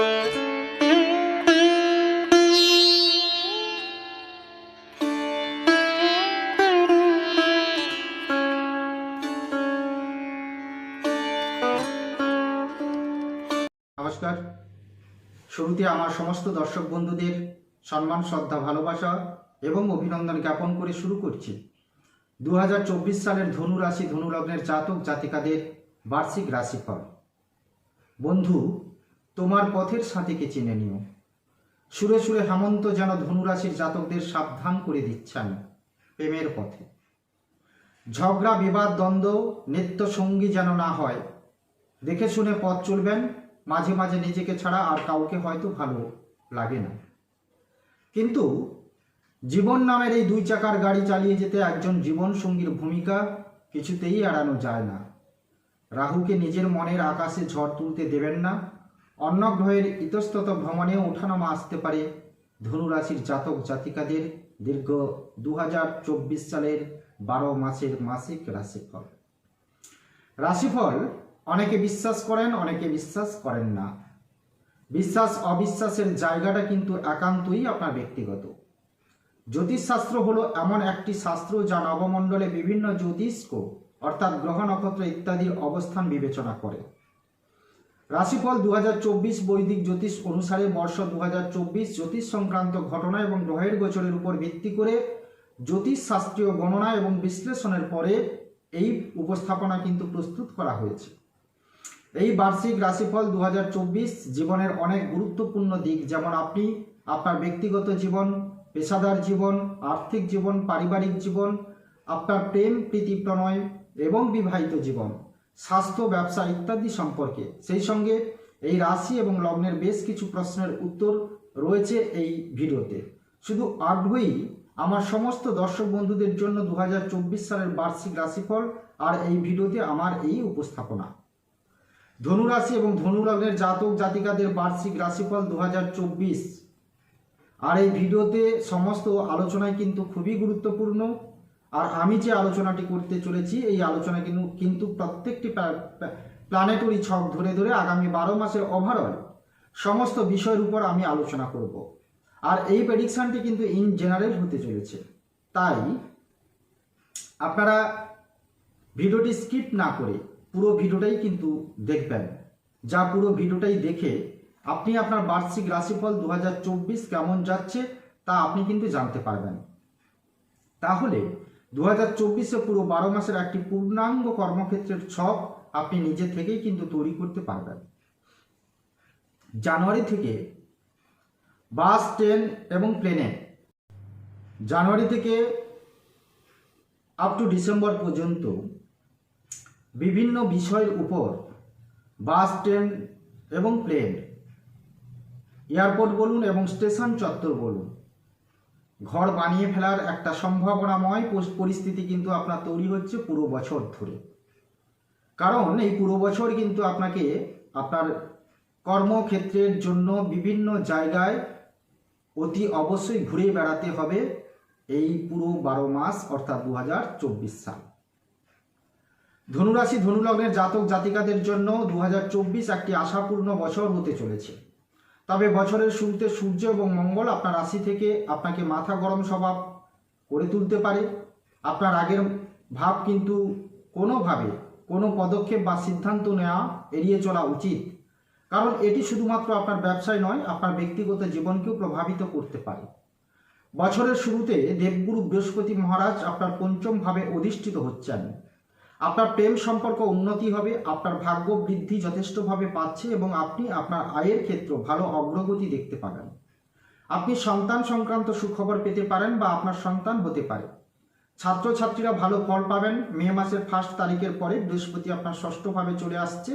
নমস্কার। শুরুতে আমার সমস্ত দর্শক বন্ধুদের সম্মান, শ্রদ্ধা, ভালোবাসা এবং অভিনন্দন জ্ঞাপন করে শুরু করছি। দু হাজার চব্বিশ সালের ধনু রাশি ধনু লগ্নের জাতক জাতিকাদের বার্ষিক রাশিফল। বন্ধু তোমার পথের সাথীকে চিনে নিও। সুরে সুরে হেমন্ত যেন ধনুরাশির জাতকদের সাবধান করে দিচ্ছেন প্রেমের পথে। ঝগড়া, বিবাদ, দ্বন্দ্ব, নিত্য সঙ্গী যেন না হয়, দেখে শুনে পথ চলবেন, মাঝে মাঝে নিজেকে ছাড়া আর কাউকে হয়তো ভালো লাগে না। কিন্তু জীবন নামের এই দুই চাকার গাড়ি চালিয়ে যেতে একজন জীবন সঙ্গীর ভূমিকা কিছুতেই এড়ানো যায় না। রাহুকে নিজের মনের আকাশে ঝড় তুলতে দেবেন না অন্য গ্রহের ইতস্তত ভ্রমণেও ওঠানামা আসতে পারে ধনুরাশির জাতক জাতিকাদের দীর্ঘ দু হাজার চব্বিশ সালের বারো মাসের মাসিক রাশিফল। রাশিফল অনেকে বিশ্বাস করেন, অনেকে বিশ্বাস করেন না। বিশ্বাস, অবিশ্বাসের জায়গাটা কিন্তু একান্তই আপনার ব্যক্তিগত। জ্যোতিষশাস্ত্র হলো এমন একটি শাস্ত্র যা নবমণ্ডলে বিভিন্ন জ্যোতিষ্ক অর্থাৎ গ্রহ নক্ষত্র ইত্যাদির অবস্থান বিবেচনা করে। রাশিফল দু হাজার চব্বিশ বৈদিক জ্যোতিষ অনুসারে বর্ষ দু হাজার চব্বিশ জ্যোতিষ সংক্রান্ত ঘটনা এবং গ্রহের গোচরের উপর ভিত্তি করে জ্যোতিষ শাস্ত্রীয় গণনা এবং বিশ্লেষণের পরে এই উপস্থাপনা কিন্তু প্রস্তুত করা হয়েছে। এই বার্ষিক রাশিফল দু হাজার চব্বিশ জীবনের অনেক গুরুত্বপূর্ণ দিক, যেমন আপনি আপনার ব্যক্তিগত জীবন, পেশাদার জীবন, আর্থিক জীবন, পারিবারিক জীবন, আপনার প্রেম, প্রীতি, প্রণয় এবং বিবাহিত জীবন। স্বাস্থ্য, ব্যবসা ইত্যাদি সম্পর্কে। সেই সঙ্গে এই রাশি এবং লগ্নের বেশ কিছু প্রশ্নের উত্তর রয়েছে এই ভিডিওতে। শুধু আগ্রহী আমার সমস্ত দর্শক বন্ধুদের জন্য দু হাজার চব্বিশ সালের বার্ষিক রাশিফল আর এই ভিডিওতে আমার এই উপস্থাপনা। ধনুরাশি এবং ধনুলগ্নের জাতক জাতিকাদের বার্ষিক রাশিফল দু হাজার চব্বিশ। আর এই ভিডিওতে সমস্ত আলোচনায় কিন্তু খুবই গুরুত্বপূর্ণ আর আমি যে আলোচনাটি করতে চলেছি, এই আলোচনা কিন্তু কিন্তু প্রত্যেকটি প্ল্যানেটরি ছক ধরে ধরে আগামী বারো মাসের ওভারঅল সমস্ত বিষয়ের উপর আমি আলোচনা করব। আর এই প্রেডিকশানটি কিন্তু ইন জেনারেল হতে চলেছে। তাই আপনারা ভিডিওটি স্কিপ না করে পুরো ভিডিওটাই কিন্তু দেখবেন। যা পুরো ভিডিওটাই দেখে আপনি আপনার বার্ষিক রাশিফল দু হাজার চব্বিশ কেমন যাচ্ছে তা আপনি কিন্তু জানতে পারবেন। তাহলে দু হাজার চব্বিশে পুরো বারো মাসের একটি পূর্ণাঙ্গ কর্মক্ষেত্রের ছক আপনি নিজে থেকেই কিন্তু তৈরি করতে পারবেন। জানুয়ারি থেকে বাস, ট্রেন এবং প্লেনে। জানুয়ারি থেকে আপ টু ডিসেম্বর পর্যন্ত বিভিন্ন বিষয়ের উপর বাস, ট্রেন এবং প্লেন, এয়ারপোর্ট বলুন এবং স্টেশন চত্বর বলুন ঘর বানিয়ে ফেলার একটা সম্ভাবনাময় পরিস্থিতি কিন্তু আপনার তৈরি হচ্ছে পুরো বছর ধরে। কারণ এই পুরো বছর কিন্তু আপনাকে আপনার কর্মক্ষেত্রের জন্য বিভিন্ন জায়গায় অতি অবশ্যই ঘুরে বেড়াতে হবে এই পুরো বারো মাস, অর্থাৎ দু হাজার চব্বিশ সাল। ধনুরাশি ধনুলগ্নের জাতক জাতিকাদের জন্য দু হাজার চব্বিশ একটি আশাপূর্ণ বছর হতে চলেছে। তবে বছরের শুরুতে সূর্য এবং মঙ্গল আপনার রাশি থেকে আপনাকে মাথা গরম স্বভাব করে তুলতে পারে। আপনার আগের ভাব কিন্তু কোনোভাবে কোনো পদক্ষেপ বা সিদ্ধান্ত নেওয়া এড়িয়ে চলা উচিত। কারণ এটি শুধুমাত্র আপনার ব্যবসায় নয়, আপনার ব্যক্তিগত জীবনকেও প্রভাবিত করতে পারে। বছরের শুরুতে দেবগুরু বৃহস্পতি মহারাজ আপনার পঞ্চম ভাবে অধিষ্ঠিত হচ্ছেন। আপনার প্রেম সম্পর্ক উন্নতি হবে, আপনার ভাগ্য বৃদ্ধি যথেষ্টভাবে পাচ্ছে এবং আপনি আপনার আয়ের ক্ষেত্র ভালো অগ্রগতি দেখতে পাবেন। আপনি সন্তান সংক্রান্ত সুখবর পেতে পারেন বা আপনার সন্তান হতে পারে। ছাত্রছাত্রীরা ভালো ফল পাবেন। মে মাসের ফার্স্ট তারিখের পরে বৃহস্পতি আপনার ষষ্ঠভাবে চলে আসছে,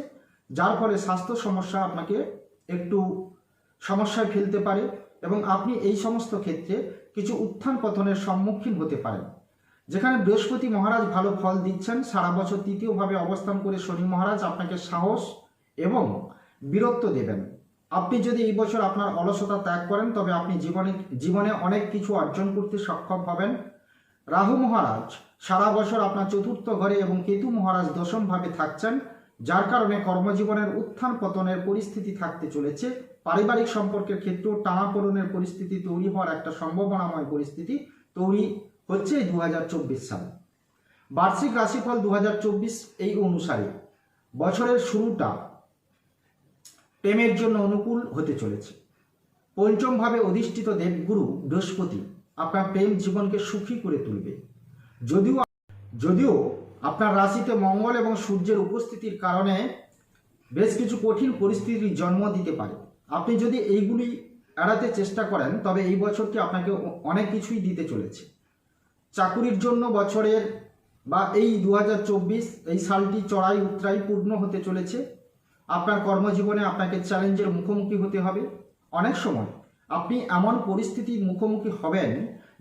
যার ফলে স্বাস্থ্য সমস্যা আপনাকে একটু সমস্যায় ফেলতে পারে এবং আপনি এই সমস্ত ক্ষেত্রে কিছু উত্থান পতনের সম্মুখীন হতে পারেন। যেখানে বৃহস্পতি মহারাজ ভালো ফল দিচ্ছেন, সারা বছর তৃতীয়ভাবে অবস্থান করে শনি মহারাজ আপনাকে সাহস এবং বীরত্ব দেবেন। আপনি যদি এই বছর আপনার অলসতা ত্যাগ করেন, তবে আপনি জীবনে জীবনে অনেক কিছু অর্জন করতে সক্ষম হবেন। রাহু মহারাজ, সারা বছর আপনার চতুর্থ ঘরে এবং কেতু মহারাজ দশমভাবে থাকছেন, যার কারণে কর্মজীবনের উত্থান পতনের পরিস্থিতি থাকতে চলেছে। পারিবারিক সম্পর্কের ক্ষেত্রেও টানাপোড়নের পরিস্থিতি তৈরি হওয়ার একটা সম্ভাবনাময় পরিস্থিতি তৈরি হচ্ছে দু সালে। বার্ষিক রাশিফল দু হাজার চব্বিশ এই অনুসারে বছরের শুরুটা প্রেমের জন্য অনুকূল হতে চলেছে। পঞ্চমভাবে অধিষ্ঠিত দেবগুরু বৃহস্পতি আপনার প্রেম জীবনকে সুখী করে তুলবে। যদিও যদিও আপনার রাশিতে মঙ্গল এবং সূর্যের উপস্থিতির কারণে বেশ কিছু কঠিন পরিস্থিতির জন্ম দিতে পারে। আপনি যদি এইগুলি এড়াতে চেষ্টা করেন, তবে এই বছরটি আপনাকে অনেক কিছুই দিতে চলেছে। চাকুরির জন্য বছরের বা এই দু হাজার চব্বিশ এই সালটি চড়াই উত্তরাই পূর্ণ হতে চলেছে। আপনার কর্মজীবনে আপনাকে চ্যালেঞ্জের মুখোমুখি হতে হবে। অনেক সময় আপনি এমন পরিস্থিতির মুখোমুখি হবেন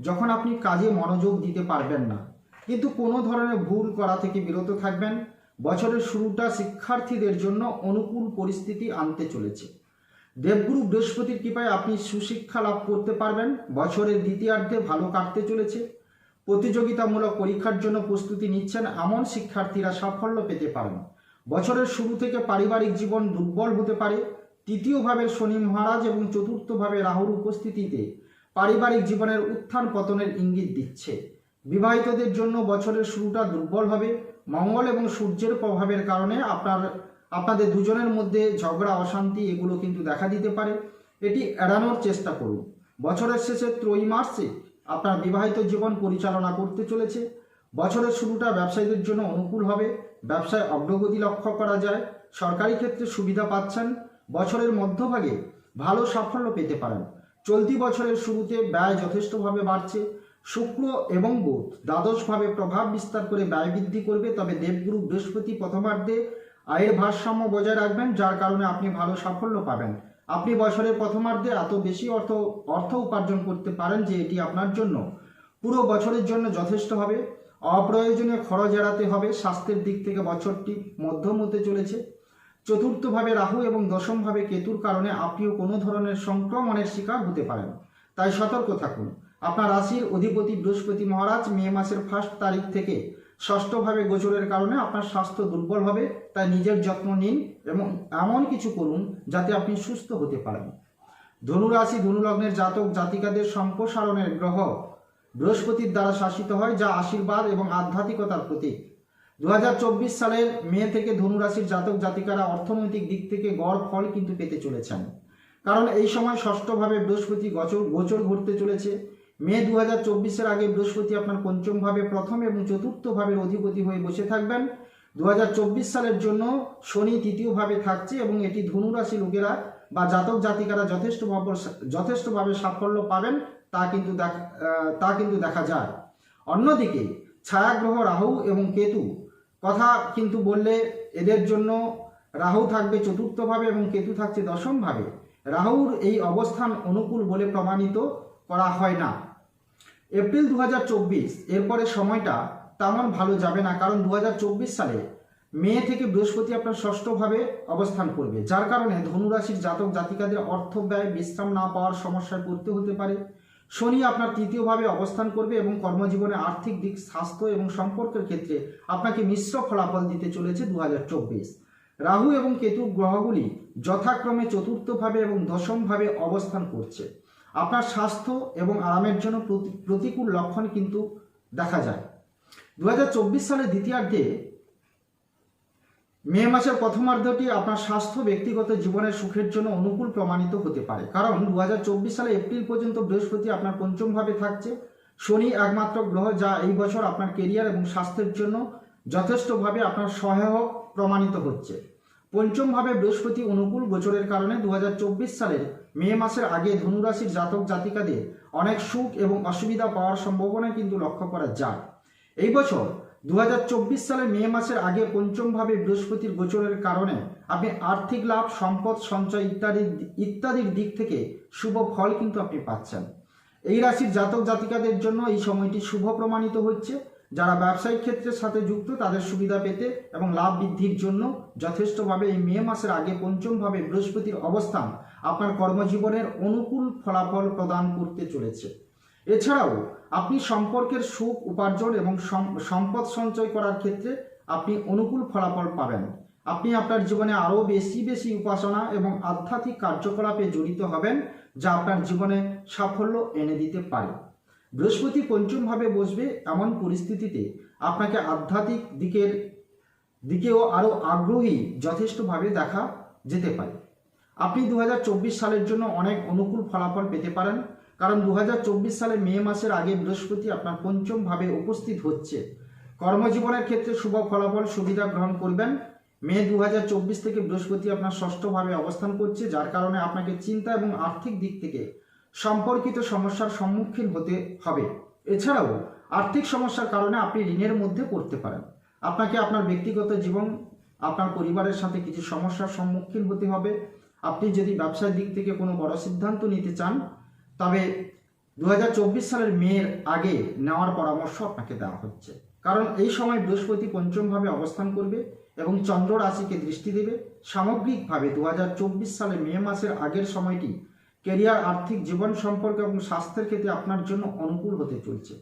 যখন আপনি কাজে মনোযোগ দিতে পারবেন না। কিন্তু কোনো ধরনের ভুল করা থেকে বিরত থাকবেন। বছরের শুরুটা শিক্ষার্থীদের জন্য অনুকূল পরিস্থিতি আনতে চলেছে। দেবগুরু বৃহস্পতির কৃপায় আপনি সুশিক্ষা লাভ করতে পারবেন। বছরের দ্বিতীয়ার্ধে ভালো কাটতে চলেছে। প্রতিযোগিতামূলক পরীক্ষার জন্য প্রস্তুতি নিচ্ছেন এমন শিক্ষার্থীরা সাফল্য পেতে পারেন। বছরের শুরু থেকে পারিবারিক জীবন দুর্বল হতে পারে। তৃতীয় ভাবে শনি মহারাজ এবং চতুর্থভাবে রাহুর উপস্থিতিতে পারিবারিক জীবনের উত্থান পতনের ইঙ্গিত দিচ্ছে। বিবাহিতদের জন্য বছরের শুরুটা দুর্বল হবে। মঙ্গল এবং সূর্যের প্রভাবের কারণে আপনার, আপনাদের দুজনের মধ্যে ঝগড়া, অশান্তি এগুলো কিন্তু দেখা দিতে পারে। এটি এড়ানোর চেষ্টা করুন। বছরের শেষে ত্রৈমাসে আপনার বিবাহিত জীবন পরিচালনা করতে চলেছে। বছরের শুরুটা ব্যবসায়ীদের জন্য অনুকূল হবে। ব্যবসায় অগ্রগতি লক্ষ্য করা যায়। সরকারি ক্ষেত্রে সুবিধা পাচ্ছেন। বছরের মধ্যভাগে ভালো সাফল্য পেতে পারেন। চলতি বছরের শুরুতে ব্যয় যথেষ্টভাবে বাড়ছে। শুক্র এবং বুধ দ্বাদশভাবে প্রভাব বিস্তার করে ব্যয় বৃদ্ধি করবে। তবে দেবগুরু বৃহস্পতি প্রথমার্ধে আয়ের ভারসাম্য বজায় রাখবেন, যার কারণে আপনি ভালো সাফল্য পাবেন। আপনি বছরের প্রথমার্ধে এত বেশি অর্থ অর্থ উপার্জন করতে পারেন যে এটি আপনার জন্য। পুরো বছরের জন্য যথেষ্ট হবে। অপ্রয়োজনীয় খরচ এড়াতে হবে। স্বাস্থ্যের দিক থেকে বছরটি মধ্যম হতে চলেছে। চতুর্থভাবে রাহু এবং দশমভাবে কেতুর কারণে আপনিও কোনো ধরনের সংক্রমণের শিকার হতে পারেন। তাই সতর্ক থাকুন। আপনার রাশির অধিপতি বৃহস্পতি মহারাজ মে মাসের ফার্স্ট তারিখ থেকে ষষ্ঠভাবে গোচরের কারণে আপনার স্বাস্থ্য দুর্বল হবে, তাই নিজের যত্ন নিন এবং এমন কিছু করুন যাতে আপনি সুস্থ হতে পারেন। ধনুরাশি ধনুলগ্নের জাতক জাতিকাদের সম্প্রসারণের গ্রহ বৃহস্পতির দ্বারা শাসিত হয়, যা আশীর্বাদ এবং আধ্যাত্মিকতার প্রতীক। দু হাজার চব্বিশ সালের মে থেকে ধনুরাশির জাতক জাতিকারা অর্থনৈতিক দিক থেকে গড় ফল কিন্তু পেতে চলেছেন। কারণ এই সময় ষষ্ঠভাবে বৃহস্পতি গোচর গোচর ঘটতে চলেছে। মে দু হাজার চব্বিশের আগে বৃহস্পতি আপনার পঞ্চমভাবে প্রথম এবং চতুর্থভাবের অধিপতি হয়ে বসে থাকবেন। দু হাজার চব্বিশ সালের জন্য শনি তৃতীয়ভাবে থাকছে এবং এটি ধনুরাশি লোকেরা বা জাতক জাতিকারা যথেষ্টভাবে যথেষ্টভাবে সাফল্য পাবেন, তা কিন্তু তা কিন্তু দেখা যায়। অন্যদিকে ছায়াগ্রহ রাহু এবং কেতু কথা কিন্তু বললে এদের জন্য রাহু থাকবে চতুর্থভাবে এবং কেতু থাকছে দশমভাবে। রাহুর এই অবস্থান অনুকূল বলে প্রমাণিত করা হয় না। এপ্রিল দু এরপরে সময়টা তেমন ভালো যাবে না, কারণ দু হাজার চব্বিশ সালে মে থেকে বৃহস্পতি আপনার ষষ্ঠভাবে অবস্থান করবে, যার কারণে ধনুরাশির জাতক জাতিকাদের অর্থ ব্যয়, বিশ্রাম না পাওয়ার সমস্যায় পড়তে হতে পারে। শনি আপনার তৃতীয়ভাবে অবস্থান করবে এবং কর্মজীবনে আর্থিক দিক, স্বাস্থ্য এবং সম্পর্কের ক্ষেত্রে আপনাকে মিশ্র ফলাফল দিতে চলেছে দু হাজার চব্বিশ। রাহু এবং কেতু গ্রহগুলি যথাক্রমে চতুর্থভাবে এবং দশমভাবে অবস্থান করছে। আপনার স্বাস্থ্য এবং আরামের জন্য প্রতি- প্রতিকূল লক্ষণ কিন্তু দেখা যায়। দু হাজার চব্বিশ সালের দ্বিতীয়ার্ধে মে মাসের প্রথমার্ধটি আপনার স্বাস্থ্য ব্যক্তিগত জীবনের সুখের জন্য অনুকূল প্রমাণিত হতে পারে। কারণ দু হাজার চব্বিশ সালে এপ্রিল পর্যন্ত বৃহস্পতি আপনার পঞ্চমভাবে থাকছে। শনি একমাত্র গ্রহ যা এই বছর আপনার কেরিয়ার এবং স্বাস্থ্যের জন্য যথেষ্টভাবে আপনার সহায়ক প্রমাণিত হচ্ছে। পঞ্চমভাবে বৃহস্পতি অনুকূল গোচরের কারণে দু হাজার চব্বিশ সালের মে মাসের আগে ধনুরাশির জাতক জাতিকাদের অনেক সুখ এবং অসুবিধা পাওয়ার সম্ভাবনা কিন্তু লক্ষ্য করা যায়। এই বছর দু সালের মে মাসের আগে পঞ্চমভাবে বৃহস্পতির গোচরের কারণে আপনি আর্থিক লাভ, সম্পদ, সঞ্চয় ইত্যাদি ইত্যাদির দিক থেকে শুভ ফল কিন্তু আপনি পাচ্ছেন। এই রাশির জাতক জাতিকাদের জন্য এই সময়টি শুভ প্রমাণিত হচ্ছে। যারা ব্যবসায়িক ক্ষেত্রের সাথে যুক্ত, তাদের সুবিধা পেতে এবং লাভ বৃদ্ধির জন্য যথেষ্টভাবে এই মে মাসের আগে পঞ্চমভাবে বৃহস্পতির অবস্থান আপনার কর্মজীবনের অনুকূল ফলাফল প্রদান করতে চলেছে। এছাড়াও, আপনি সম্পর্কের সুখ, উপার্জন এবং সম্পদ সঞ্চয় করার ক্ষেত্রে আপনি অনুকূল ফলাফল পাবেন। আপনি আপনার জীবনে আরও বেশি বেশি উপাসনা এবং আধ্যাত্মিক কার্যকলাপে জড়িত হবেন, যা আপনার জীবনে সাফল্য এনে দিতে পারে। বৃহস্পতি পঞ্চমভাবে বসবে এমন পরিস্থিতিতে আপনাকে আধ্যাত্মিক দিকের, দিকেও আরও আগ্রহী যথেষ্টভাবে দেখা যেতে পারে। আপনি দু হাজার চব্বিশ সালের জন্য অনেক অনুকূল ফলাফল পেতে পারেন, কারণ দু হাজার চব্বিশ সালে মে মাসের আগে বৃহস্পতি আপনার পঞ্চমভাবে উপস্থিত হচ্ছে। কর্মজীবনের ক্ষেত্রে শুভ ফলাফল সুবিধা গ্রহণ করবেন। মে দু হাজার চব্বিশ থেকে বৃহস্পতি আপনার ষষ্ঠভাবে অবস্থান করছে, যার কারণে আপনাকে চিন্তা এবং আর্থিক দিক থেকে সম্পর্কিত সমস্যার সম্মুখীন হতে হবে। এছাড়াও, আর্থিক সমস্যার কারণে আপনি ঋণের মধ্যে পড়তে পারেন। আপনাকে আপনার ব্যক্তিগত জীবন, আপনার পরিবারের সাথে কিছু সমস্যার সম্মুখীন হতে হবে। আপনি যদি ব্যবসার দিক থেকে কোনো বড় সিদ্ধান্ত নিতে চান, তবে দু হাজার চব্বিশ সালের মেয়ের আগে নেওয়ার পরামর্শ আপনাকে দেওয়া হচ্ছে। কারণ এই সময় বৃহস্পতি পঞ্চমভাবে অবস্থান করবে এবং চন্দ্র রাশিকে দৃষ্টি দেবে। সামগ্রিকভাবে দু হাজার চব্বিশ সালে মে মাসের আগের সময়টি কেরিয়ার, আর্থিক জীবন সম্পর্ক এবং স্বাস্থ্যের ক্ষেত্রে আপনার জন্য অনুকূল হতে চলছে।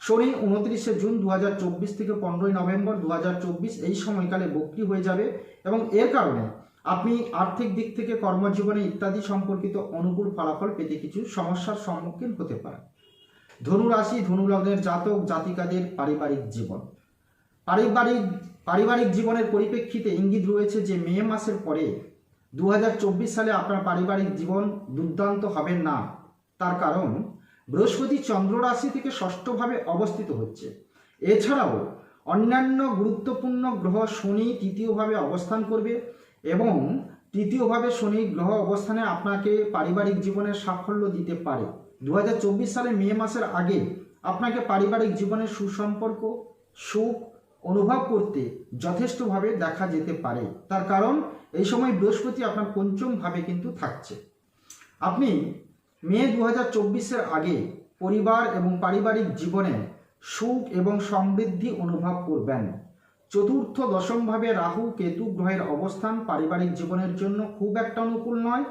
শনি উনত্রিশে জুন দু হাজার চব্বিশ থেকে পনেরোই নভেম্বর দু হাজার চব্বিশ এই সময়কালে বক্রি হয়ে যাবে এবং এর কারণে আপনি আর্থিক দিক থেকে কর্মজীবনে ইত্যাদি সম্পর্কিত অনুকূল ফলাফল পেতে কিছু সমস্যার সম্মুখীন হতে পারেন। ধনু রাশি ধনু লগ্নের জাতক, জাতিকাদের পারিবারিক জীবন। পারিবারিক পারিবারিক জীবনের পরিপ্রেক্ষিতে ইঙ্গিত রয়েছে যে মে মাসের পরে দু হাজার চব্বিশ সালে আপনার পারিবারিক জীবন দুর্দান্ত হবে না। তার কারণ, বৃহস্পতি চন্দ্র রাশি থেকে ষষ্ঠভাবে অবস্থিত হচ্ছে। এছাড়াও অন্যান্য গুরুত্বপূর্ণ গ্রহ শনি তৃতীয়ভাবে অবস্থান করবে এবং তৃতীয়ভাবে শনি গ্রহ অবস্থানে আপনাকে পারিবারিক জীবনের সাফল্য দিতে পারে। দু হাজার চব্বিশ সালে মে মাসের আগে আপনাকে পারিবারিক জীবনের সুসম্পর্ক, সুখ অনুভব করতে যথেষ্টভাবে দেখা যেতে পারে। তার কারণ, এই সময় বৃহস্পতি আপনার পঞ্চম ভাবে কিন্তু থাকছে। আপনি মে দু হাজার আগে পরিবার এবং পারিবারিক জীবনে সুখ এবং সমৃদ্ধি অনুভব করবেন। চতুর্থ, দশমভাবে রাহু কেতু গ্রহের অবস্থান পারিবারিক জীবনের জন্য খুব একটা অনুকূল নয়।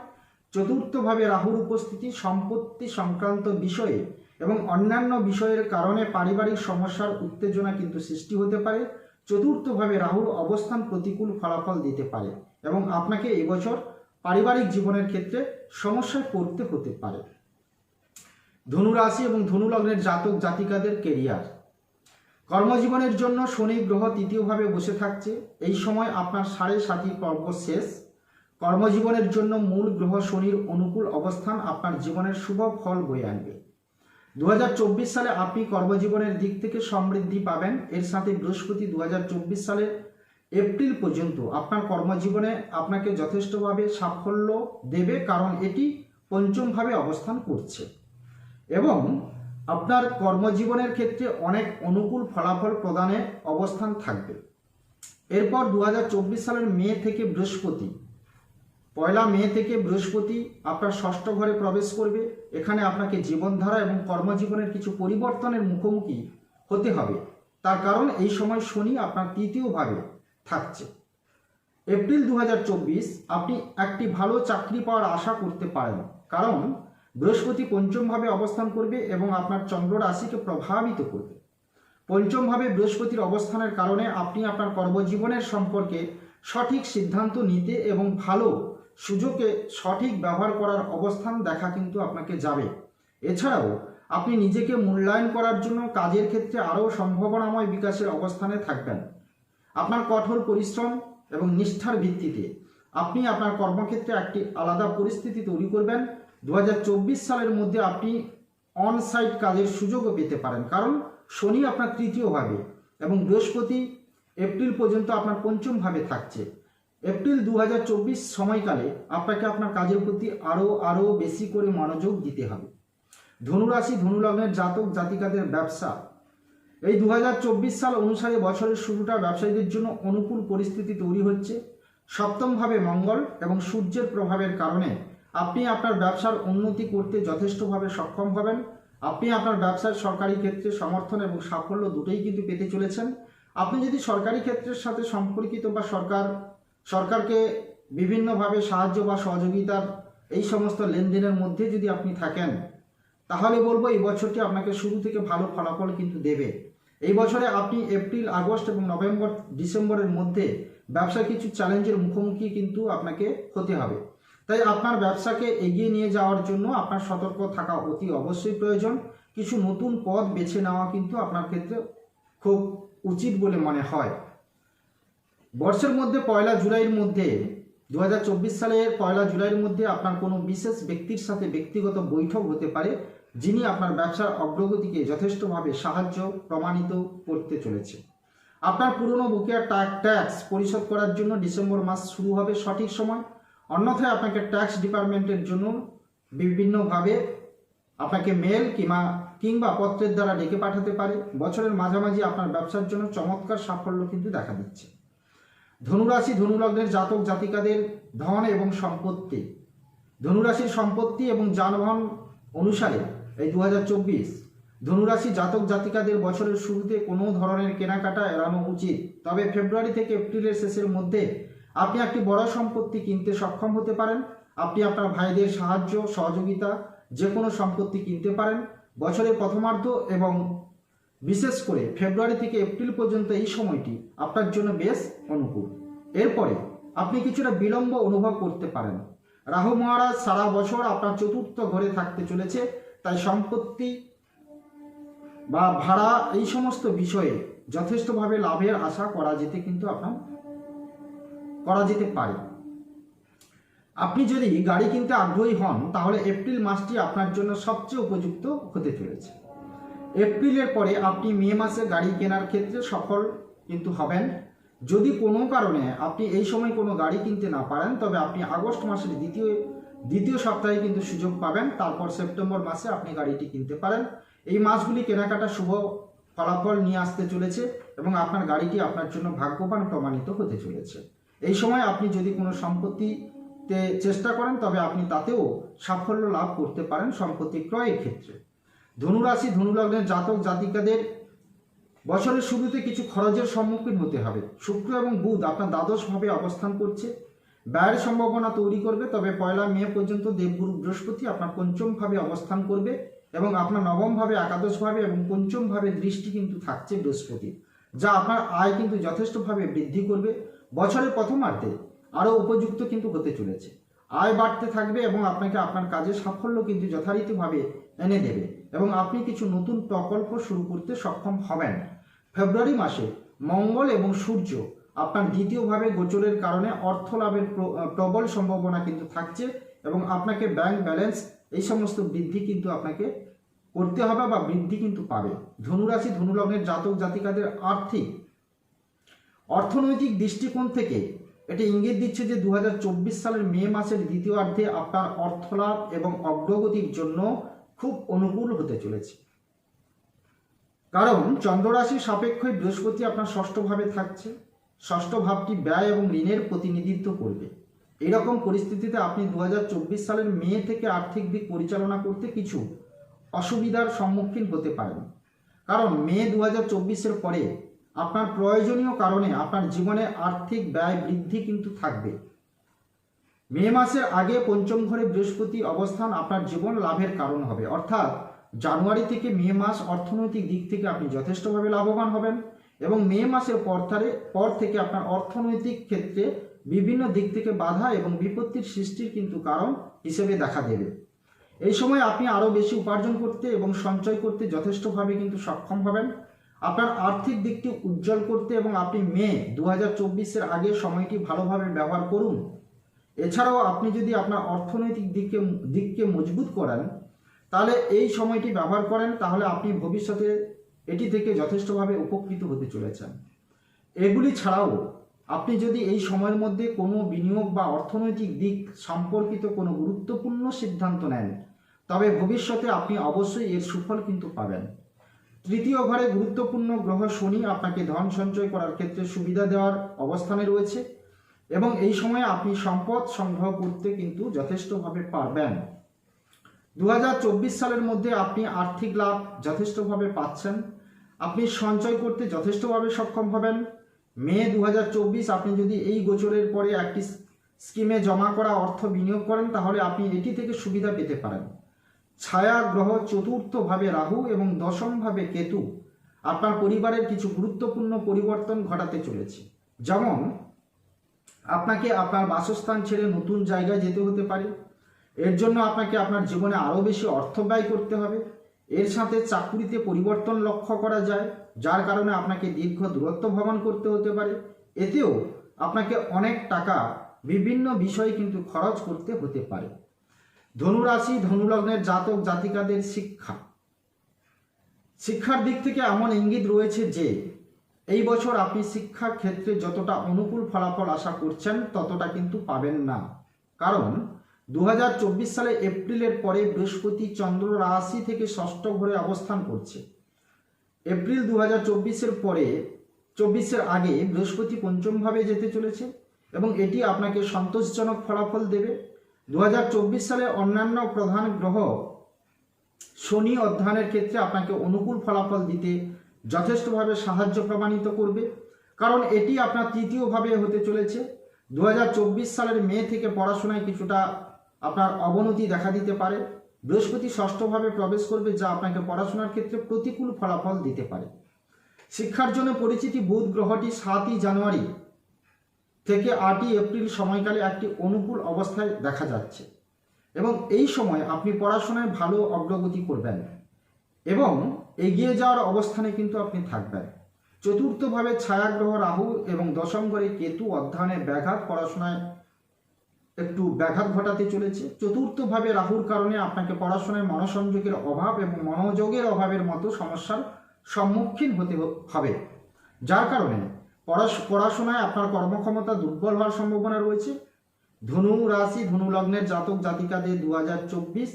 চতুর্থভাবে রাহুর উপস্থিতি সম্পত্তি সংক্রান্ত বিষয়ে এবং অন্যান্য বিষয়ের কারণে পারিবারিক সমস্যার উত্তেজনা কিন্তু সৃষ্টি হতে পারে। চতুর্থভাবে রাহুর অবস্থান প্রতিকূল ফলাফল দিতে পারে এবং আপনাকে এবছর পারিবারিক জীবনের ক্ষেত্রে সমস্যায় পড়তে হতে পারে। ধনুরাশি এবং ধনু লগ্নের জাতক জাতিকাদের কেরিয়ার কর্মজীবনের জন্য শনি গ্রহ তৃতীয়ভাবে বসে থাকছে। এই সময় আপনার সাড়ে সাতি পর্ব শেষ। কর্মজীবনের জন্য মূল গ্রহ শনির অনুকূল অবস্থান আপনার জীবনের শুভ ফল বয়ে আনবে। দু হাজার চব্বিশ সালে আপনি কর্মজীবনের দিক থেকে সমৃদ্ধি পাবেন। এর সাথে বৃহস্পতি দু সালে এপ্রিল পর্যন্ত আপনার কর্মজীবনে আপনাকে যথেষ্টভাবে সাফল্য দেবে, কারণ এটি পঞ্চমভাবে অবস্থান করছে। এবং আপনার কর্মজীবনের ক্ষেত্রে অনেক অনুকূল ফলাফল প্রদানের অবস্থান থাকবে। এরপর দু হাজার চব্বিশ সালের মে থেকে বৃহস্পতি। পয়লা মে থেকে বৃহস্পতি আপনার ষষ্ঠ ঘরে প্রবেশ করবে। এখানে আপনাকে জীবনধারা এবং কর্মজীবনের কিছু পরিবর্তনের মুখোমুখি হতে হবে। তার কারণ এই সময় শনি আপনার তৃতীয়ভাবে থাকছে। এপ্রিল দু হাজার চব্বিশ আপনি একটি ভালো চাকরি পাওয়ার আশা করতে পারেন। কারণ বৃহস্পতি পঞ্চমভাবে অবস্থান করবে এবং আপনার চন্দ্র রাশিকে প্রভাবিত করবে। পঞ্চমভাবে বৃহস্পতির অবস্থানের কারণে আপনি আপনার কর্মজীবনের সম্পর্কে সঠিক সিদ্ধান্ত নিতে এবং ভালো সুযোগে সঠিক ব্যবহার করার অবস্থান দেখা কিন্তু আপনাকে যাবে। এছাড়াও, আপনি নিজেকে মূল্যায়ন করার জন্য কাজের ক্ষেত্রে আরও সম্ভাবনাময় বিকাশের অবস্থানে থাকবেন। আপনার কঠোর পরিশ্রম এবং নিষ্ঠার ভিত্তিতে আপনি আপনার কর্মক্ষেত্রে একটি আলাদা পরিস্থিতি তৈরি করবেন দু হাজার চব্বিশ সালের মধ্যে আপনি অন সাইট কাজের সুযোগও পেতে পারেন। কারণ শনি আপনার তৃতীয়ভাবে এবং বৃহস্পতি এপ্রিল পর্যন্ত আপনার পঞ্চমভাবে থাকছে। এপ্রিল দু হাজার চব্বিশ সময়কালে আপনাকে আপনার কাজের প্রতি আরও আরও বেশি করে মনোযোগ দিতে হবে। ধনুরাশি, ধনুলগ্নের জাতক, জাতিকাদের ব্যবসা। এই দু হাজার চব্বিশ সাল অনুসারে বছরের শুরুটা ব্যবসায়ীদের জন্য অনুকূল পরিস্থিতি তৈরি হচ্ছে। সপ্তমভাবে মঙ্গল এবং সূর্যের প্রভাবের কারণে আপনি আপনার ব্যবসার উন্নতি করতে যথেষ্টভাবে সক্ষম হবেন। আপনি আপনার ব্যবসার সরকারি ক্ষেত্রে সমর্থন এবং সাফল্য দুটোই কিন্তু পেতে চলেছেন। আপনি যদি সরকারি ক্ষেত্রের সাথে সম্পর্কিত বা সরকার, সরকারকে বিভিন্নভাবে সাহায্য বা সহযোগিতার এই সমস্ত লেনদেনের মধ্যে যদি আপনি থাকেন, তাহলে বলব এই বছরটি আপনাকে শুরু থেকে ভালো ফলাফল কিন্তু দেবে। এই বছরে আপনি এপ্রিল, আগস্ট এবং নভেম্বর, ডিসেম্বরের মধ্যে ব্যবসার কিছু চ্যালেঞ্জের মুখোমুখি কিন্তু আপনাকে হতে হবে। তাই আপনার ব্যবসাকে এগিয়ে নিয়ে যাওয়ার জন্য আপনার সতর্ক থাকা অতি অবশ্যই প্রয়োজন। কিছু নতুন পথ বেছে নেওয়া কিন্তু আপনার ক্ষেত্রে খুব উচিত বলে মনে হয়। বর্ষের মধ্যে পয়লা জুলাইয়ের মধ্যে দু হাজার চব্বিশ সালের পয়লা জুলাইয়ের মধ্যে আপনার কোনো বিশেষ ব্যক্তির সাথে ব্যক্তিগত বৈঠক হতে পারে, যিনি আপনার ব্যবসার অগ্রগতিকে যথেষ্টভাবে সাহায্য প্রমাণিত করতে চলেছে। আপনার পুরনো বুকের ট্যাক্স পরিশোধ করার জন্য ডিসেম্বর মাস শুরু হবে সঠিক সময়। অন্যথায় আপনাকে ট্যাক্স ডিপার্টমেন্টের জন্য বিভিন্নভাবে আপনাকে মেল কিংবা কিংবা পত্রের দ্বারা ডেকে পাঠাতে পারে। বছরের মাঝামাঝি আপনার ব্যবসার জন্য চমৎকার সাফল্য কিন্তু দেখা দিচ্ছে। ধনুরাশি ধনুলগ্নের জাতক জাতিকাদের ধন এবং সম্পত্তি। ধনুরাশির সম্পত্তি এবং যানবাহন অনুসারে এই দু হাজার চব্বিশ ধনুরাশি জাতক জাতিকাদের বছরের শুরুতে কোনো ধরনের কেনাকাটা এড়ানো উচিত। তবে ফেব্রুয়ারি থেকে এপ্রিলের শেষের মধ্যে আপনি একটি বড় সম্পত্তি কিনতে সক্ষম হতে পারেন। আপনি আপনার ভাইদের সাহায্য, সহযোগিতা যে কোনো সম্পত্তি কিনতে পারেন। বছরের প্রথমার্ধ এবং বিশেষ করে ফেব্রুয়ারি থেকে এপ্রিল পর্যন্ত এই সময়টি আপনার জন্য বেশ অনুকূল। এরপরে আপনি কিছুটা বিলম্ব অনুভব করতে পারেন। রাহু মহারাজ সারা বছর আপনার চতুর্থ ঘরে থাকতে চলেছে, তাই সম্পত্তি বা ভাড়া এই সমস্ত বিষয়ে যথেষ্টভাবে লাভের আশা করা যেতে কিন্তু আপনার করা যেতে পারে। আপনি যদি গাড়ি কিনতে আগ্রহী হন, তাহলে এপ্রিল মাসটি আপনার জন্য সবচেয়ে উপযুক্ত হতে চলেছে। এপ্রিলের পরে আপনি মে মাসে গাড়ি কেনার ক্ষেত্রে সফল কিন্তু হবেন। যদি কোনো কারণে আপনি এই সময় কোনো গাড়ি কিনতে না পারেন, তবে আপনি আগস্ট মাসের দ্বিতীয় দ্বিতীয় সপ্তাহে কিন্তু সুযোগ পাবেন। তারপর সেপ্টেম্বর মাসে আপনি গাড়িটি কিনতে পারেন। এই মাসগুলি কেনাকাটা শুভ ফলাফল নিয়ে আসতে চলেছে এবং আপনার গাড়িটি আপনার জন্য ভাগ্যবান প্রমাণিত হতে চলেছে। এই সময় আপনি যদি কোনো সম্পত্তিতে চেষ্টা করেন, তবে আপনি তাতেও সাফল্য লাভ করতে পারেন সম্পত্তি ক্রয়ের ক্ষেত্রে। ধনুরাশি, ধনুলগ্নের জাতক জাতিকাদের বছরের শুরুতে কিছু খরচের সম্মুখীন হতে হবে। শুক্র এবং বুধ আপনার দ্বাদশভাবে অবস্থান করছে। ব্যয়ের সম্ভাবনা তৈরি করবে, তবে পয়লা মে পর্যন্ত দেবগুরু বৃহস্পতি আপনার পঞ্চমভাবে অবস্থান করবে এবং আপনার নবমভাবে, একাদশভাবে এবং পঞ্চমভাবে দৃষ্টি কিন্তু থাকছে বৃহস্পতি যা আপনার আয় কিন্তু যথেষ্টভাবে বৃদ্ধি করবে। বছরের প্রথমার্ধে আরও উপযুক্ত কিন্তু হতে চলেছে। আয় বাড়তে থাকবে এবং আপনাকে আপনার কাজে সাফল্য কিন্তু যথারীতিভাবে এনে দেবে এবং আপনি কিছু নতুন প্রকল্প শুরু করতে সক্ষম হবেন। ফেব্রুয়ারি মাসে মঙ্গল এবং সূর্য আপনার দ্বিতীয়ভাবে গোচরের কারণে অর্থ লাভের প্রবল সম্ভাবনা কিন্তু থাকছে এবং আপনাকে ব্যাংক ব্যালেন্স এই সমস্ত বৃদ্ধি কিন্তু আপনাকে করতে হবে বা বৃদ্ধি কিন্তু পাবে। ধনুরাশি, ধনুলগ্নের জাতক জাতিকাদের আর্থিক অর্থনৈতিক দৃষ্টিকোণ থেকে এটি ইঙ্গিত দিচ্ছে যে দু হাজার চব্বিশ সালের মে মাসের দ্বিতীয়ার্ধে আপনার অর্থলাভ এবং অগ্রগতির জন্য খুব অনুকূল হতে চলেছে। কারণ চন্দ্ররাশি সাপেক্ষই বৃহস্পতি আপনার ষষ্ঠভাবে থাকছে। ষষ্ঠ ভাবটি ব্যয় এবং ঋণের প্রতিনিধিত্ব করবে। এরকম পরিস্থিতিতে আপনি দু হাজার চব্বিশ সালের মে থেকে আর্থিক দিক পরিচালনা করতে কিছু অসুবিধার সম্মুখীন হতে পারেন। কারণ মে দু হাজার পরে আপনার প্রয়োজনীয় কারণে আপনার জীবনে আর্থিক ব্যয় বৃদ্ধি কিন্তু থাকবে। মে মাসের আগে পঞ্চম ঘরে বৃহস্পতি অবস্থান আপনার জীবন লাভের কারণ হবে। অর্থাৎ জানুয়ারি থেকে মে মাস অর্থনৈতিক দিক থেকে আপনি যথেষ্টভাবে লাভবান হবেন এবং মে মাসের পর পর থেকে আপনার অর্থনৈতিক ক্ষেত্রে বিভিন্ন দিক থেকে বাধা এবং বিপত্তির সৃষ্টির কিন্তু কারণ হিসেবে দেখা দেবে। এই সময় আপনি আরও বেশি উপার্জন করতে এবং সঞ্চয় করতে যথেষ্টভাবে কিন্তু সক্ষম হবেন। আপনার আর্থিক দিকটি উজ্জ্বল করতে এবং আপনি মে দু হাজার চব্বিশের আগে সময়টি ভালোভাবে ব্যবহার করুন। এছাড়াও আপনি যদি আপনার অর্থনৈতিক দিককে দিককে মজবুত করেন, তাহলে এই সময়টি ব্যবহার করেন, তাহলে আপনি ভবিষ্যতে এটি থেকে যথেষ্টভাবে উপকৃত হতে চলেছেন। এগুলি ছাড়াও আপনি যদি এই সময়ের মধ্যে কোনো বিনিয়োগ বা অর্থনৈতিক দিক সম্পর্কিত কোনো গুরুত্বপূর্ণ সিদ্ধান্ত নেন, তবে ভবিষ্যতে আপনি অবশ্যই এর সুফল কিন্তু পাবেন। তৃতীয় ঘরে গুরুত্বপূর্ণ গ্রহ শনি আপনাকে ধন সঞ্চয় করার ক্ষেত্রে সুবিধা দেওয়ার অবস্থানে রয়েছে। এবং এই সময়ে আপনি সম্পদ সংগ্রহ করতে কিন্তু যথেষ্টভাবে পারবেন। দু হাজার চব্বিশ সালের মধ্যে আপনি আর্থিক লাভ যথেষ্টভাবে পাচ্ছেন। আপনি সঞ্চয় করতে যথেষ্টভাবে সক্ষম হবেন। মে দু হাজার চব্বিশ আপনি যদি এই গোচরের পরে একটি স্কিমে জমা করা অর্থ বিনিয়োগ করেন, তাহলে আপনি এটি থেকে সুবিধা পেতে পারেন। ছায়া গ্রহ চতুর্থভাবে রাহু এবং দশমভাবে কেতু। আপনার পরিবারের কিছু গুরুত্বপূর্ণ পরিবর্তন ঘটাতে চলেছে। যেমন, আপনাকে আপনার বাসস্থান ছেড়ে নতুন জায়গায় যেতে হতে পারে। এর জন্য আপনাকে আপনার জীবনে আরও বেশি অর্থ ব্যয় করতে হবে। এর সাথে চাকুরিতে পরিবর্তন লক্ষ্য করা যায়, যার কারণে আপনাকে দীর্ঘ দূরত্ব ভ্রমণ করতে হতে পারে। এতেও আপনাকে অনেক টাকা, বিভিন্ন বিষয়ে কিন্তু খরচ করতে হতে পারে। ধনুরাশি, ধনুলগ্নের জাতক, জাতিকাদের শিক্ষা। শিক্ষার দিক থেকে এমন ইঙ্গিত রয়েছে যে, এই বছর আপনি শিক্ষার ক্ষেত্রে যতটা অনুকূল ফলাফল আশা করছেন, ততটা কিন্তু পাবেন না। কারণ দু হাজার চব্বিশ সালে এপ্রিলের পরে বৃহস্পতি চন্দ্র রাশি থেকে ষষ্ঠ ঘরে অবস্থান করছে। এপ্রিল দু হাজার পরে, চব্বিশের আগে বৃহস্পতি পঞ্চমভাবে যেতে চলেছে এবং এটি আপনাকে সন্তোষজনক ফলাফল দেবে। দু সালে অন্যান্য প্রধান গ্রহ শনি অধ্যয়নের ক্ষেত্রে আপনাকে অনুকূল ফলাফল দিতে যথেষ্টভাবে সাহায্য প্রমাণিত করবে। কারণ এটি আপনার তৃতীয়ভাবে হতে চলেছে। দু হাজার চব্বিশ সালের মে থেকে পড়াশোনায় কিছুটা আপনার অবনতি দেখা দিতে পারে। বৃহস্পতি ষষ্ঠভাবে প্রবেশ করবে, যা আপনাকে পড়াশোনার ক্ষেত্রে প্রতিকূল ফলাফল দিতে পারে। শিক্ষার জন্য পরিচিতি বুধ গ্রহটি সাতই জানুয়ারি থেকে আটই এপ্রিল সময়কালে একটি অনুকূল অবস্থায় দেখা যাচ্ছে। এবং এই সময় আপনি পড়াশোনায় ভালো অগ্রগতি করবেন। এবং এগিয়ে যাওয়ার অবস্থানে কিন্তু আপনি থাকবেন। চতুর্থভাবে ছায়াগ্রহ রাহু এবং দশম ঘরে কেতু অধ্যয়নে ব্যাঘাত পড়াশোনায় একটু ব্যাঘাত ঘটাতে চলেছে। চতুর্থভাবে রাহুর কারণে আপনাকে পড়াশোনায় মনোসংযোগের অভাব এবং মনোযোগের অভাবের মতো সমস্যার সম্মুখীন হতে হবে। যার কারণে পড়াশোনায় আপনার কর্মক্ষমতা দুর্বল হওয়ার সম্ভাবনা রয়েছে। ধনু রাশি, ধনু লগ্নের জাতক জাতিকাদের দু হাজার চব্বিশ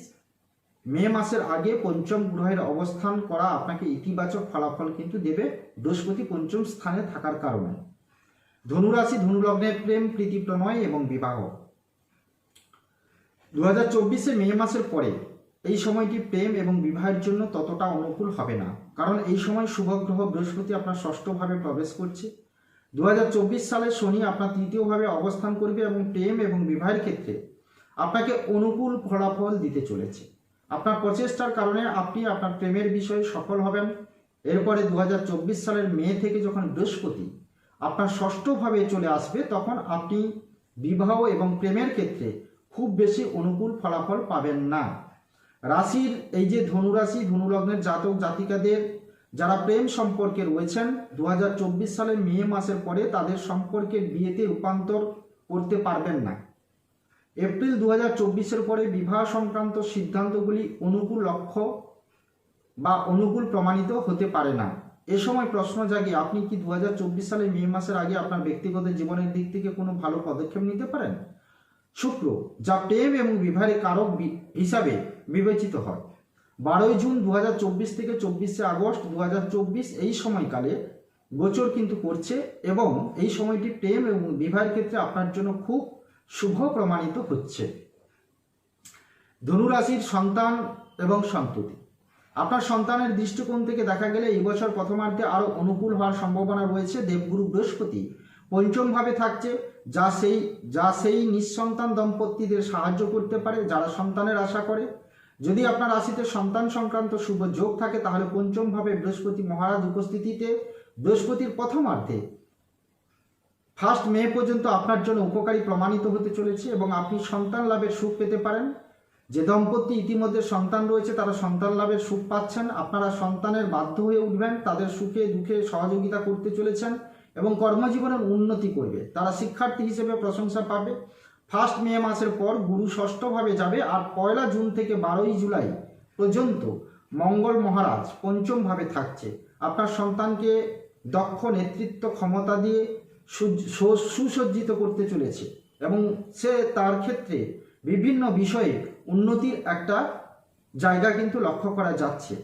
মে মাসের আগে পঞ্চম গ্রহের অবস্থান করা আপনাকে ইতিবাচক ফলাফল কিন্তু দেবে। বৃহস্পতি পঞ্চম স্থানে থাকার কারণে। ধনুরাশি ধনু লগ্নের প্রেম, প্রীতি, প্রণয় এবং বিবাহ। দু হাজার চব্বিশে মে মাসের পরে এই সময়টি প্রেম এবং বিবাহের জন্য ততটা অনুকূল হবে না। কারণ এই সময় শুভ গ্রহ বৃহস্পতি আপনার ষষ্ঠভাবে প্রবেশ করছে। দু হাজার চব্বিশ সালে শনি আপনার তৃতীয়ভাবে অবস্থান করবে এবং প্রেম এবং বিবাহের ক্ষেত্রে আপনাকে অনুকূল ফলাফল দিতে চলেছে। আপনার প্রচেষ্টার কারণে আপনি আপনার প্রেমের বিষয়ে সফল হবেন। এরপরে দু হাজার চব্বিশ সালের মে থেকে যখন বৃহস্পতি আপনার ষষ্ঠভাবে চলে আসবে, তখন আপনি বিবাহ এবং প্রেমের ক্ষেত্রে খুব বেশি অনুকূল ফলাফল পাবেন না। রাশির এই যে ধনুরাশি, ধনুলগ্নের জাতক জাতিকাদের যারা প্রেম সম্পর্কে রয়েছেন দু হাজার চব্বিশ সালের মে মাসের পরে তাদের সম্পর্কের বিয়েতে রূপান্তর করতে পারবেন না। এপ্রিল দু হাজার পরে বিবাহ সংক্রান্ত সিদ্ধান্তগুলি অনুকূল লক্ষ্য বা অনুকূল প্রমাণিত হতে পারে না। এ সময় প্রশ্ন জাগে, আপনি কি দু হাজার চব্বিশ সালে মে মাসের আগে আপনার ব্যক্তিগত জীবনের দিক থেকে কোনো ভালো পদক্ষেপ নিতে পারেন? শুক্র, যা প্রেম এবং বিবাহের কারক হিসাবে বিবেচিত হয়। বারোই জুন দু হাজার চব্বিশ থেকে চব্বিশে আগস্ট দু হাজার চব্বিশ এই সময়কালে গোচর কিন্তু করছে এবং এই সময়টি প্রেম এবং বিবাহের ক্ষেত্রে আপনার জন্য খুব শুভ প্রমাণিত হচ্ছে। ধনুরাশির সন্তান এবং সন্ততি। আপনার সন্তানের দৃষ্টিকোণ থেকে দেখা গেলে এই বছর প্রথমার্ধে আরও অনুকূল হওয়ার সম্ভাবনা রয়েছে। দেবগুরু বৃহস্পতি পঞ্চমভাবে থাকছে, যা সেই যা সেই নিঃসন্তান দম্পতিদের সাহায্য করতে পারে, যারা সন্তানের আশা করে। যদি আপনার রাশিতে সন্তান সংক্রান্ত শুভ যোগ থাকে, তাহলে পঞ্চমভাবে বৃহস্পতি মহারাজ উপস্থিতিতে বৃহস্পতির প্রথমার্ধে ফার্স্ট মে পর্যন্ত আপনার জন্য উপকারী প্রমাণিত হতে চলেছে এবং আপনি সন্তান লাভের সুখ পেতে পারেন। যে দম্পতি ইতিমধ্যে সন্তান রয়েছে, তারা সন্তান লাভের সুখ পাচ্ছেন। আপনারা সন্তানের বাধ্য হয়ে উঠবেন, তাদের সুখে দুঃখে সহযোগিতা করতে চলেছেন এবং কর্মজীবনের উন্নতি করবে। তারা শিক্ষার্থী হিসেবে প্রশংসা পাবে। ফার্স্ট মে মাসের পর গুরু ষষ্ঠভাবে যাবে আর পয়লা জুন থেকে বারোই জুলাই পর্যন্ত মঙ্গল মহারাজ পঞ্চমভাবে থাকছে। আপনার সন্তানকে দক্ষ নেতৃত্ব ক্ষমতা দিয়ে সুসজ্জিত করতে চলেছে এবং সে তার ক্ষেত্রে বিভিন্ন বিষয়ে উন্নতির একটা জায়গা কিন্তু লক্ষ্য করা যাচ্ছে।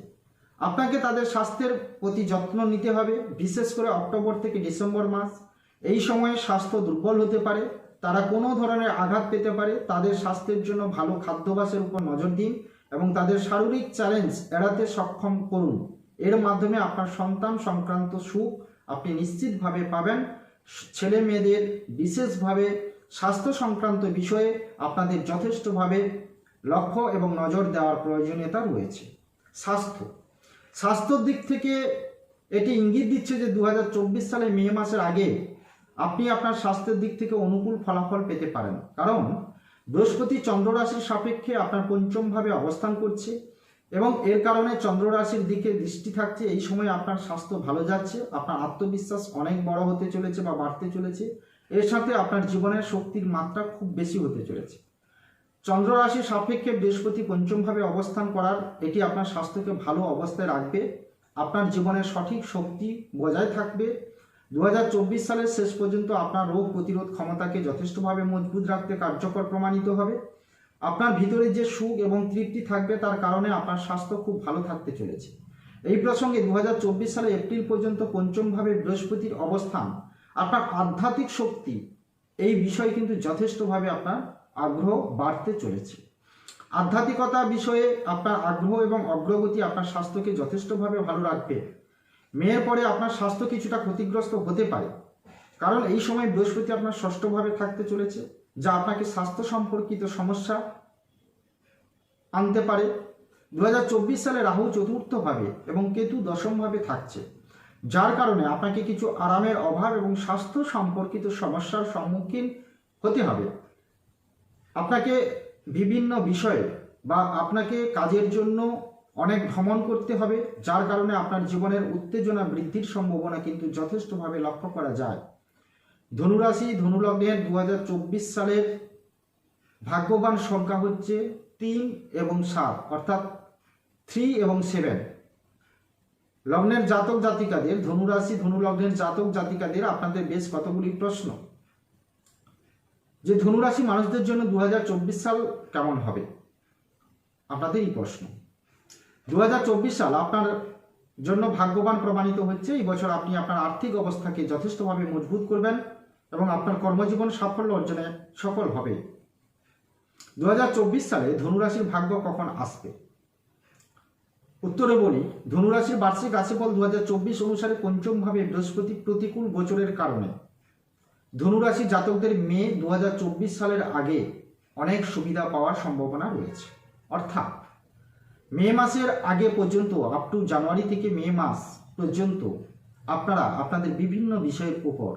আপনাকে তাদের স্বাস্থ্যের প্রতি যত্ন নিতে হবে, বিশেষ করে অক্টোবর থেকে ডিসেম্বর মাস। এই সময়ে স্বাস্থ্য দুর্বল হতে পারে। তারা কোনো ধরনের আঘাত পেতে পারে, তাদের স্বাস্থ্যের জন্য ভালো খাদ্যাভ্যাসের উপর নজর দিন এবং তাদের শারীরিক চ্যালেঞ্জ এড়াতে সক্ষম করুন। এর মাধ্যমে আপনার সন্তান সংক্রান্ত সুখ আপনি নিশ্চিতভাবে পাবেন। ছেলে মেয়েদের বিশেষভাবে স্বাস্থ্য সংক্রান্ত বিষয়ে আপনাদের যথেষ্টভাবে লক্ষ্য এবং নজর দেওয়ার প্রয়োজনীয়তা রয়েছে। স্বাস্থ্য। স্বাস্থ্যর দিক থেকে এটি ইঙ্গিত দিচ্ছে যে দু হাজার চব্বিশ সালে মে মাসের আগে আপনি আপনার স্বাস্থ্যের দিক থেকে অনুকূল ফলাফল পেতে পারেন। কারণ বৃহস্পতি চন্দ্র রাশির সাপেক্ষে আপনার পঞ্চমভাবে অবস্থান করছে এবং এর কারণে চন্দ্র রাশির দিকে দৃষ্টি থাকছে। এই সময় আপনার স্বাস্থ্য ভালো যাচ্ছে, আপনার আত্মবিশ্বাস অনেক বড় হতে চলেছে বা বাড়তে চলেছে। এর সাথে আপনার জীবনের শক্তির মাত্রা খুব বেশি হতে চলেছে। চন্দ্র রাশির সাপেক্ষে বৃহস্পতি পঞ্চমভাবে অবস্থান করার এটি আপনার স্বাস্থ্যকে ভালো অবস্থায় রাখবে। আপনার জীবনের সঠিক শক্তি বজায় থাকবে। দু হাজার চব্বিশ সালের শেষ পর্যন্ত আপনার রোগ প্রতিরোধ ক্ষমতাকে যথেষ্টভাবে মজবুত রাখতে কার্যকর প্রমাণিত হবে। আপনার ভিতরে যে সুখ এবং তৃপ্তি থাকবে, তার কারণে আপনার স্বাস্থ্য খুব ভালো থাকতে চলেছে। এই প্রসঙ্গে দু সালে এপ্রিল পর্যন্ত পঞ্চমভাবে বৃহস্পতির অবস্থান, আপনার আধ্যাত্মিক শক্তি, এই বিষয়ে কিন্তু যথেষ্টভাবে আপনার আগ্রহ বাড়তে চলেছে। আধ্যাত্মিকতা বিষয়ে আপনার আগ্রহ এবং অগ্রগতি আপনার স্বাস্থ্যকে যথেষ্টভাবে ভালো রাখবে। মেয়ের পরে আপনার স্বাস্থ্য কিছুটা ক্ষতিগ্রস্ত হতে পারে। কারণ এই সময় বৃহস্পতি আপনার ষষ্ঠভাবে থাকতে চলেছে, যা আপনাকে স্বাস্থ্য সম্পর্কিত সমস্যা আনতে পারে। দু হাজার চব্বিশ সালে রাহু চতুর্থভাবে এবং কেতু দশমভাবে থাকছে, যার কারণে আপনাকে কিছু আরামের অভাব এবং স্বাস্থ্য সম্পর্কিত সমস্যার সম্মুখীন হতে হবে। আপনাকে বিভিন্ন বিষয়ে বা আপনাকে কাজের জন্য অনেক ভ্রমণ করতে হবে, যার কারণে আপনার জীবনের উত্তেজনা বৃদ্ধির সম্ভাবনা কিন্তু যথেষ্টভাবে লক্ষ্য করা যায়। ধনুরাশি, ধনুলগ্নের দু হাজার চব্বিশ সালের ভাগ্যবান সংখ্যা হচ্ছে তিন এবং সাত, অর্থাৎ থ্রি এবং সেভেন। লগ্নের জাতক জাতিকাদের, ধনুরাশি, ধনুলগ্নের জাতক জাতিকাদের আপনাদের বেশ কতগুলি প্রশ্ন। যে ধনুরাশি মানুষদের জন্য দু হাজার চব্বিশ সাল কেমন হবে? আপনাদের এই প্রশ্ন। দু হাজার চব্বিশ সাল আপনার জন্য ভাগ্যবান প্রমাণিত হচ্ছে, এই বছর আপনি আপনার আর্থিক অবস্থাকে যথেষ্টভাবে মজবুত করবেন এবং আপনার কর্মজীবন সাফল্য অর্জনে সফল হবে। দু হাজার চব্বিশ সালে ধনুরাশির ভাগ্য কখন আসবে? উত্তরে বলি, ধনুরাশির বার্ষিক রাশিফল দু হাজার চব্বিশ অনুসারে পঞ্চমভাবে বৃহস্পতি প্রতিকূল গোচরের কারণে। ধনুরাশি জাতকদের মে দু হাজার চব্বিশ সালের আগে অনেক সুবিধা পাওয়ার সম্ভাবনা রয়েছে। অর্থাৎ মে মাসের আগে পর্যন্ত আপ টু জানুয়ারি থেকে মে মাস পর্যন্ত আপনারা, আপনাদের বিভিন্ন বিষয়ের উপর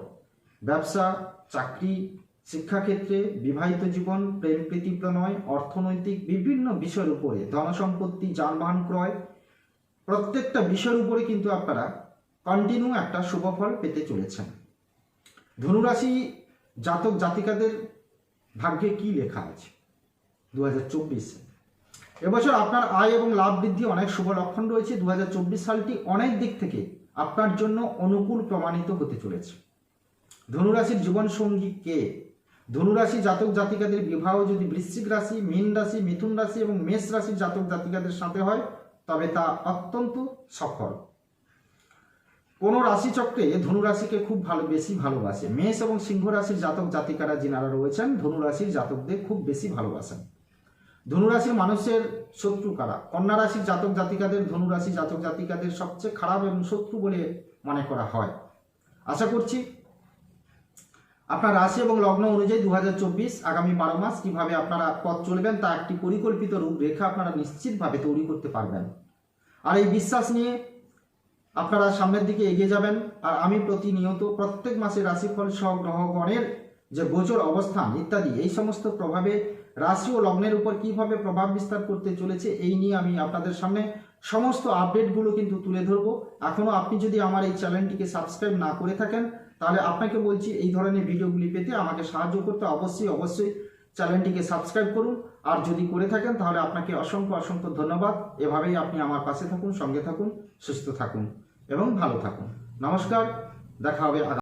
ব্যবসা, চাকরি, শিক্ষাক্ষেত্রে বিবাহিত জীবন, প্রেম প্রীতি প্রণয়, অর্থনৈতিক বিভিন্ন বিষয়ের উপরে ধনসম্পত্তি, যানবাহন ক্রয়, প্রত্যেকটা বিষয়ের উপরে কিন্তু আপনারা কন্টিনিউ একটা শুভফল পেতে চলেছেন। ধনুরাশি জাতক জাতিকাদের ভাগ্যে কি লেখা আছে? দু হাজার চব্বিশে। এবছর আপনার আয় এবং লাভ বৃদ্ধি অনেক শুভ লক্ষণ রয়েছে। দু হাজার চব্বিশ সালটি অনেক দিক থেকে আপনার জন্য অনুকূল প্রমাণিত হতে চলেছে। ধনুরাশির জীবনসঙ্গী কে? ধনুরাশি জাতক জাতিকাদের বিবাহ যদি বৃশ্চিক রাশি, মীন রাশি, মিথুন রাশি এবং মেষ রাশির জাতক জাতিকাদের সাথে হয়, তবে তা অত্যন্ত সফল। কোনো রাশিচক্রে ধনুরাশিকে খুব ভালো, বেশি ভালোবাসে। মেষ এবং সিংহ রাশির জাতক জাতিকারা যিনারা রয়েছেন, ধনুরাশির জাতকদের খুব বেশি ভালোবাসেন। ধনুরাশির মানুষের শত্রু কারা? কন্যা রাশির জাতক জাতিকাদের ধনুরাশি জাতক জাতিকাদের সবচেয়ে খারাপ এবং শত্রু বলে মনে করা হয়। আশা করছি আপনার রাশি এবং লগ্ন অনুযায়ী দু হাজার চব্বিশ আগামী বারো মাস কীভাবে আপনারা পথ চলবেন তা একটি পরিকল্পিত রূপরেখা আপনারা নিশ্চিতভাবে তৈরি করতে পারবেন। আর এই বিশ্বাস নিয়ে আপনারা সামনের দিকে এগিয়ে যাবেন। আর আমি প্রতিনিয়ত প্রত্যেক মাসে রাশিফল, সহ গ্রহগণের যে গোচর অবস্থান ইত্যাদি, এই সমস্ত প্রভাবে রাশি ও লগ্নের উপর কীভাবে প্রভাব বিস্তার করতে চলেছে, এই নিয়ে আমি আপনাদের সামনে সমস্ত আপডেটগুলো কিন্তু তুলে ধরবো। এখনও আপনি যদি আমার এই চ্যানেলটিকে সাবস্ক্রাইব না করে থাকেন, তাহলে আপনাকে বলছি এই ধরনের ভিডিওগুলি পেতে আমাকে সাহায্য করতে অবশ্যই অবশ্যই চ্যানেলটিকে সাবস্ক্রাইব করুন। আর যদি করে থাকেন, তাহলে আপনাকে অসংখ্য অসংখ্য ধন্যবাদ। এভাবেই আপনি আমার পাশে থাকুন, সঙ্গে থাকুন, সুস্থ থাকুন এবং ভালো থাকুন। নমস্কার, দেখা হবে